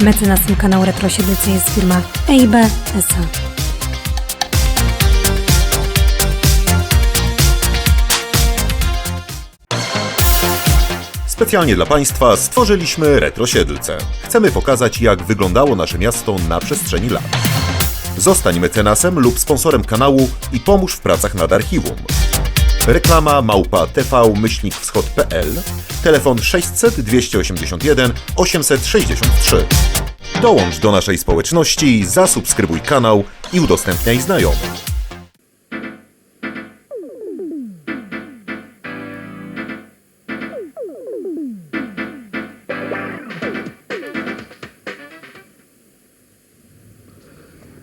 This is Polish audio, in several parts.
Mecenasem kanału Retro Siedlcy jest firma EIB SA. Specjalnie dla Państwa stworzyliśmy Retro Siedlce. Chcemy pokazać, jak wyglądało nasze miasto na przestrzeni lat. Zostań mecenasem lub sponsorem kanału i pomóż w pracach nad archiwum. Reklama małpa tv-wschod.pl Telefon 600 281 863 Dołącz do naszej społeczności, zasubskrybuj kanał i udostępniaj znajomym.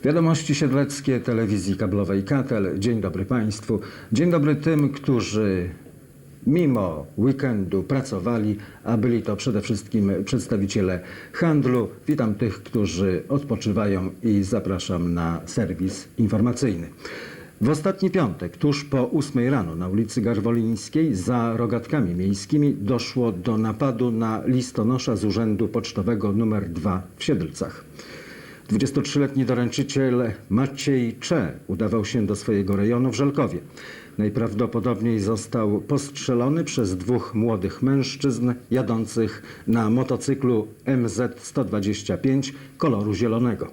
Wiadomości Siedleckie Telewizji Kablowej Katel. Dzień dobry Państwu. Dzień dobry tym, którzy mimo weekendu pracowali, a byli to przede wszystkim przedstawiciele handlu. Witam tych, którzy odpoczywają i zapraszam na serwis informacyjny. W ostatni piątek, tuż po 8 rano na ulicy Garwolińskiej za rogatkami miejskimi doszło do napadu na listonosza z Urzędu Pocztowego nr 2 w Siedlcach. 23-letni doręczyciel Maciej Cze udawał się do swojego rejonu w Żelkowie. Najprawdopodobniej został postrzelony przez dwóch młodych mężczyzn jadących na motocyklu MZ-125 koloru zielonego.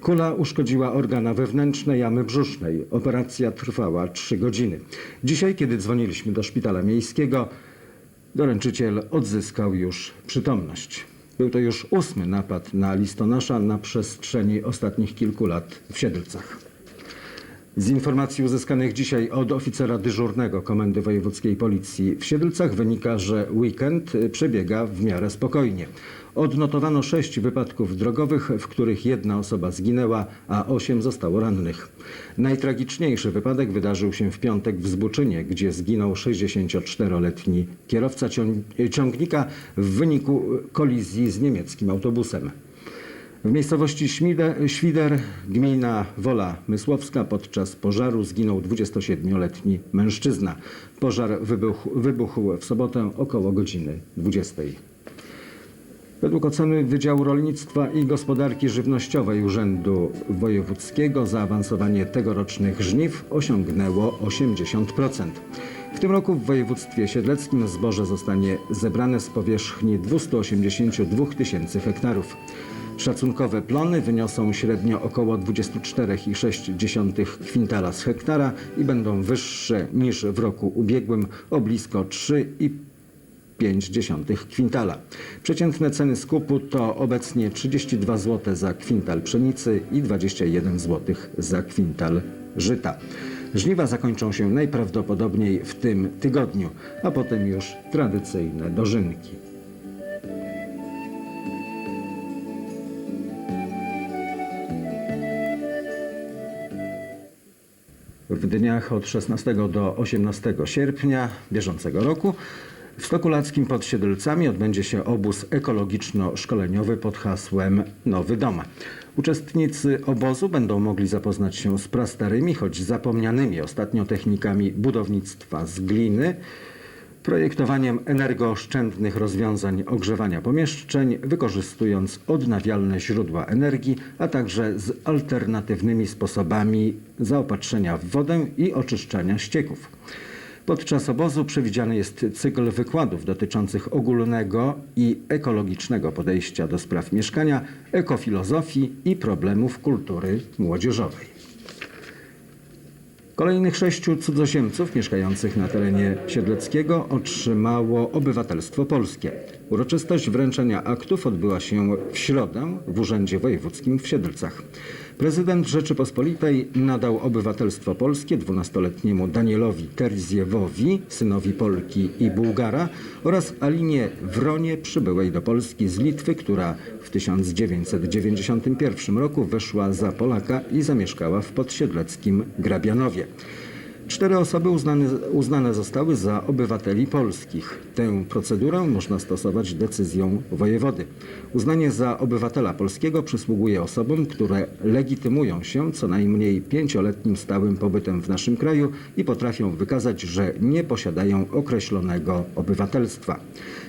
Kula uszkodziła organa wewnętrzne jamy brzusznej. Operacja trwała 3 godziny. Dzisiaj, kiedy dzwoniliśmy do szpitala miejskiego, doręczyciel odzyskał już przytomność. Był to już ósmy napad na listonosza na przestrzeni ostatnich kilku lat w Siedlcach. Z informacji uzyskanych dzisiaj od oficera dyżurnego Komendy Wojewódzkiej Policji w Siedlcach wynika, że weekend przebiega w miarę spokojnie. Odnotowano sześć wypadków drogowych, w których jedna osoba zginęła, a osiem zostało rannych. Najtragiczniejszy wypadek wydarzył się w piątek w Zbuczynie, gdzie zginął 64-letni kierowca cią- ciągnika w wyniku kolizji z niemieckim autobusem. W miejscowości Świder, gmina Wola Mysłowska, podczas pożaru zginął 27-letni mężczyzna. Pożar wybuchł, wybuchł w sobotę około godziny 20. Według oceny Wydziału Rolnictwa i Gospodarki Żywnościowej Urzędu Wojewódzkiego zaawansowanie tegorocznych żniw osiągnęło 80%. W tym roku w województwie siedleckim zboże zostanie zebrane z powierzchni 282 tysięcy hektarów. Szacunkowe plony wyniosą średnio około 24,6 kwintala z hektara i będą wyższe niż w roku ubiegłym o blisko 3,5 kwintala. Przeciętne ceny skupu to obecnie 32 zł za kwintal pszenicy i 21 zł za kwintal żyta. Żniwa zakończą się najprawdopodobniej w tym tygodniu, a potem już tradycyjne dożynki. W dniach od 16 do 18 sierpnia bieżącego roku w Stokulackim pod Siedlcami odbędzie się obóz ekologiczno-szkoleniowy pod hasłem Nowy Dom. Uczestnicy obozu będą mogli zapoznać się z prastarymi, choć zapomnianymi ostatnio technikami budownictwa z gliny, projektowaniem energooszczędnych rozwiązań ogrzewania pomieszczeń, wykorzystując odnawialne źródła energii, a także z alternatywnymi sposobami zaopatrzenia w wodę i oczyszczania ścieków. Podczas obozu przewidziany jest cykl wykładów dotyczących ogólnego i ekologicznego podejścia do spraw mieszkania, ekofilozofii i problemów kultury młodzieżowej. Kolejnych sześciu cudzoziemców mieszkających na terenie Siedleckiego otrzymało obywatelstwo polskie. Uroczystość wręczenia aktów odbyła się w środę w Urzędzie Wojewódzkim w Siedlcach. Prezydent Rzeczypospolitej nadał obywatelstwo polskie 12-letniemu Danielowi Terziewowi, synowi Polki i Bułgara oraz Alinie Wronie przybyłej do Polski z Litwy, która w 1991 roku wyszła za Polaka i zamieszkała w podsiedleckim Grabianowie. Cztery osoby uznane, uznane zostały za obywateli polskich. Tę procedurę można stosować decyzją wojewody. Uznanie za obywatela polskiego przysługuje osobom, które legitymują się co najmniej pięcioletnim stałym pobytem w naszym kraju i potrafią wykazać, że nie posiadają określonego obywatelstwa.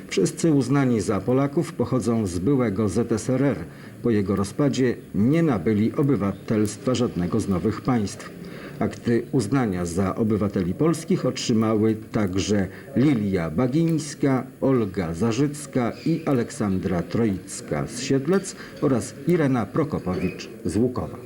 Wszyscy uznani za Polaków pochodzą z byłego ZSRR. Po jego rozpadzie nie nabyli obywatelstwa żadnego z nowych państw. Akty uznania za obywateli polskich otrzymały także Lilia Bagińska, Olga Zarzycka i Aleksandra Troicka z Siedlec oraz Irena Prokopowicz z Łukowa.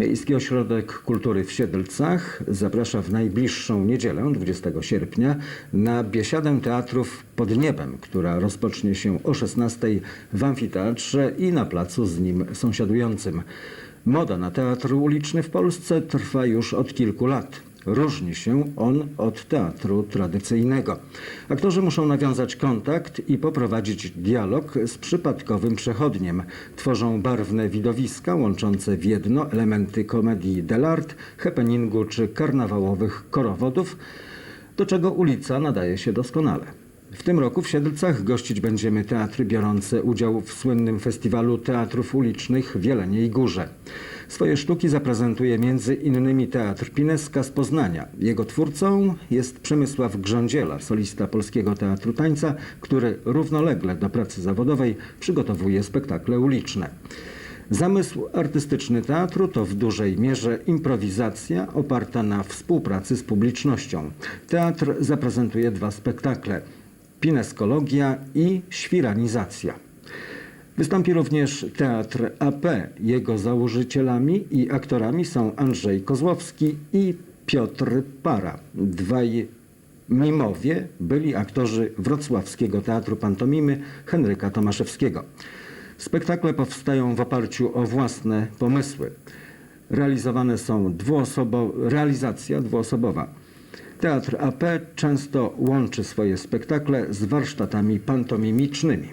Miejski Ośrodek Kultury w Siedlcach zaprasza w najbliższą niedzielę, 20 sierpnia, na biesiadę teatrów pod niebem, która rozpocznie się o 16 w amfiteatrze i na placu z nim sąsiadującym. Moda na teatr uliczny w Polsce trwa już od kilku lat. Różni się on od teatru tradycyjnego. Aktorzy muszą nawiązać kontakt i poprowadzić dialog z przypadkowym przechodniem. Tworzą barwne widowiska łączące w jedno elementy komedii dell'art, happeningu czy karnawałowych korowodów, do czego ulica nadaje się doskonale. W tym roku w Siedlcach gościć będziemy teatry biorące udział w słynnym festiwalu teatrów ulicznych w Jeleniej Górze. Swoje sztuki zaprezentuje między innymi Teatr Pineska z Poznania. Jego twórcą jest Przemysław Grządziela, solista Polskiego Teatru Tańca, który równolegle do pracy zawodowej przygotowuje spektakle uliczne. Zamysł artystyczny teatru to w dużej mierze improwizacja oparta na współpracy z publicznością. Teatr zaprezentuje dwa spektakle: Pineskologia i Świranizacja. Wystąpi również Teatr AP. Jego założycielami i aktorami są Andrzej Kozłowski i Piotr Para. Dwaj mimowie byli aktorzy wrocławskiego Teatru Pantomimy Henryka Tomaszewskiego. Spektakle powstają w oparciu o własne pomysły. Realizowane są dwuosobo, realizacja dwuosobowa. Teatr AP często łączy swoje spektakle z warsztatami pantomimicznymi.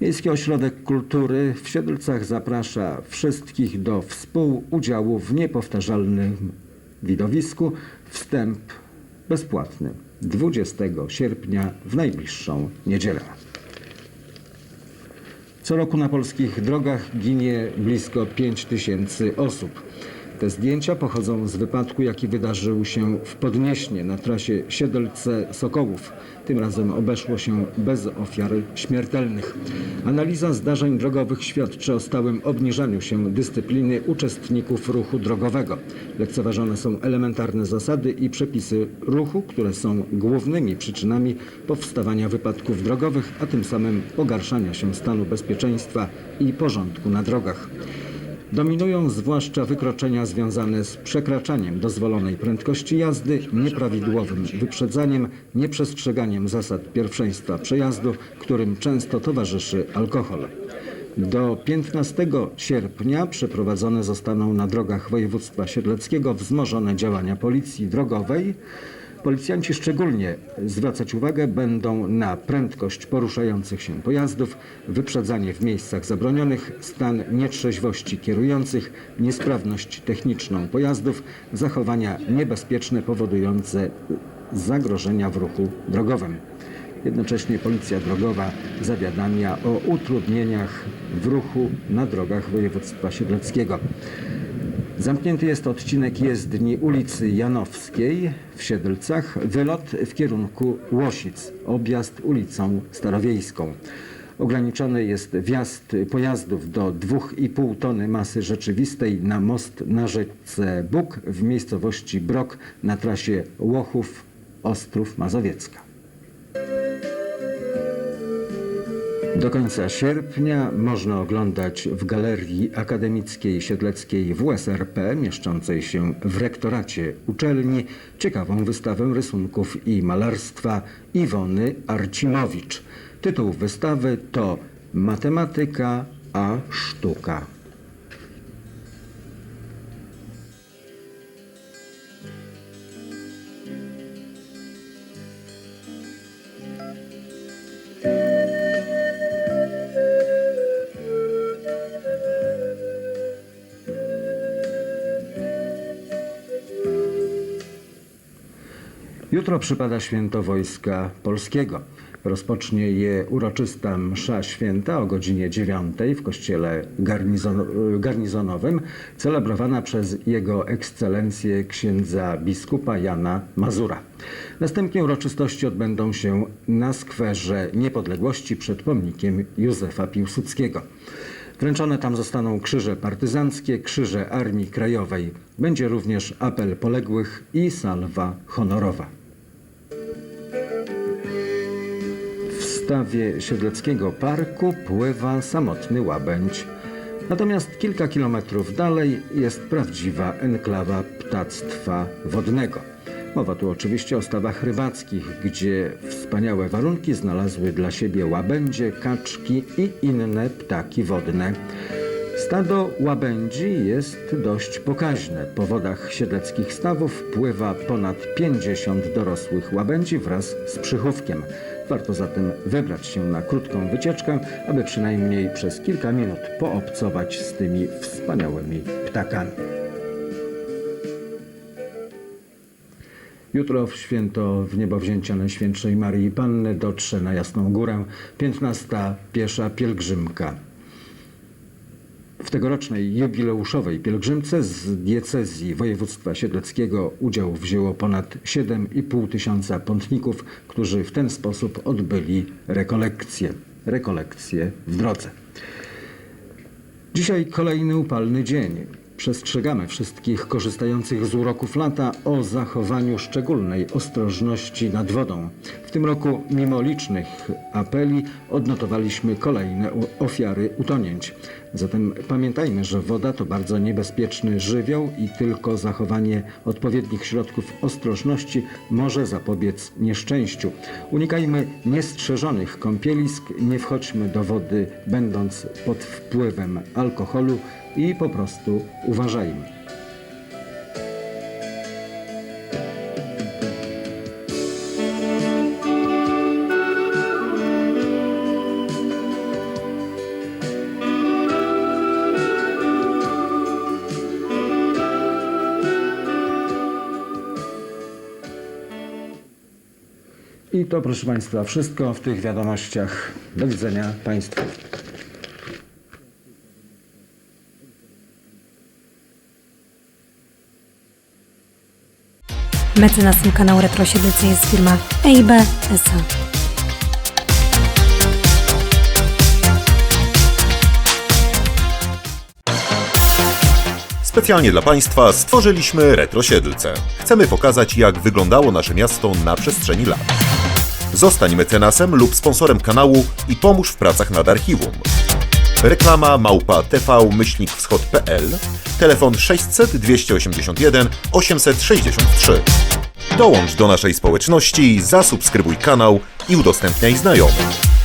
Miejski Ośrodek Kultury w Siedlcach zaprasza wszystkich do współudziału w niepowtarzalnym widowisku. Wstęp bezpłatny 20 sierpnia w najbliższą niedzielę. Co roku na polskich drogach ginie blisko 5 tysięcy osób. Te zdjęcia pochodzą z wypadku, jaki wydarzył się w Podnieśnie na trasie Siedlce-Sokołów. Tym razem obeszło się bez ofiar śmiertelnych. Analiza zdarzeń drogowych świadczy o stałym obniżaniu się dyscypliny uczestników ruchu drogowego. Lekceważone są elementarne zasady i przepisy ruchu, które są głównymi przyczynami powstawania wypadków drogowych, a tym samym pogarszania się stanu bezpieczeństwa i porządku na drogach. Dominują zwłaszcza wykroczenia związane z przekraczaniem dozwolonej prędkości jazdy, nieprawidłowym wyprzedzaniem, nieprzestrzeganiem zasad pierwszeństwa przejazdu, którym często towarzyszy alkohol. Do 15 sierpnia przeprowadzone zostaną na drogach województwa siedleckiego wzmożone działania policji drogowej. Policjanci szczególnie zwracać uwagę będą na prędkość poruszających się pojazdów, wyprzedzanie w miejscach zabronionych, stan nietrzeźwości kierujących, niesprawność techniczną pojazdów, zachowania niebezpieczne powodujące zagrożenia w ruchu drogowym. Jednocześnie Policja Drogowa zawiadamia o utrudnieniach w ruchu na drogach województwa siedleckiego. Zamknięty jest odcinek jezdni ulicy Janowskiej w Siedlcach, wylot w kierunku Łosic, objazd ulicą Starowiejską. Ograniczony jest wjazd pojazdów do 2,5 tony masy rzeczywistej na most na rzece Bóg w miejscowości Brok na trasie Łochów-Ostrów Mazowiecka. Do końca sierpnia można oglądać w Galerii Akademickiej Siedleckiej WSRP, mieszczącej się w rektoracie uczelni, ciekawą wystawę rysunków i malarstwa Iwony Arcimowicz. Tytuł wystawy to Matematyka a sztuka. Jutro przypada święto Wojska Polskiego. Rozpocznie je uroczysta msza święta o godzinie 9 w kościele garnizon, garnizonowym, celebrowana przez jego ekscelencję księdza biskupa Jana Mazura. Następnie uroczystości odbędą się na skwerze Niepodległości przed pomnikiem Józefa Piłsudskiego. Wręczone tam zostaną krzyże partyzanckie, krzyże Armii Krajowej. Będzie również apel poległych i salwa honorowa. W stawie Siedleckiego Parku pływa samotny łabędź. Natomiast kilka kilometrów dalej jest prawdziwa enklawa ptactwa wodnego. Mowa tu oczywiście o stawach rybackich, gdzie wspaniałe warunki znalazły dla siebie łabędzie, kaczki i inne ptaki wodne. Stado łabędzi jest dość pokaźne. Po wodach siedleckich stawów pływa ponad 50 dorosłych łabędzi wraz z przychówkiem. Warto zatem wybrać się na krótką wycieczkę, aby przynajmniej przez kilka minut poobcować z tymi wspaniałymi ptakami. Jutro w święto w niebowzięcia Najświętszej Marii Panny dotrze na Jasną Górę 15. piesza pielgrzymka. W tegorocznej jubileuszowej pielgrzymce z diecezji województwa siedleckiego udział wzięło ponad 7,5 tysiąca pątników, którzy w ten sposób odbyli rekolekcje. Rekolekcje w drodze. Dzisiaj kolejny upalny dzień. Przestrzegamy wszystkich korzystających z uroków lata o zachowaniu szczególnej ostrożności nad wodą. W tym roku, mimo licznych apeli, odnotowaliśmy kolejne ofiary utonięć. Zatem pamiętajmy, że woda to bardzo niebezpieczny żywioł i tylko zachowanie odpowiednich środków ostrożności może zapobiec nieszczęściu. Unikajmy niestrzeżonych kąpielisk, nie wchodźmy do wody będąc pod wpływem alkoholu i po prostu uważajmy. I to, proszę Państwa, wszystko w tych wiadomościach. Do widzenia Państwu. Mecenasem kanału Retro Siedlce jest firma EIB SA. Specjalnie dla Państwa stworzyliśmy Retro Siedlce. Chcemy pokazać, jak wyglądało nasze miasto na przestrzeni lat. Zostań mecenasem lub sponsorem kanału i pomóż w pracach nad archiwum. Reklama małpa tv-wschod.pl Telefon 600 281 863 Dołącz do naszej społeczności, zasubskrybuj kanał i udostępniaj znajomym.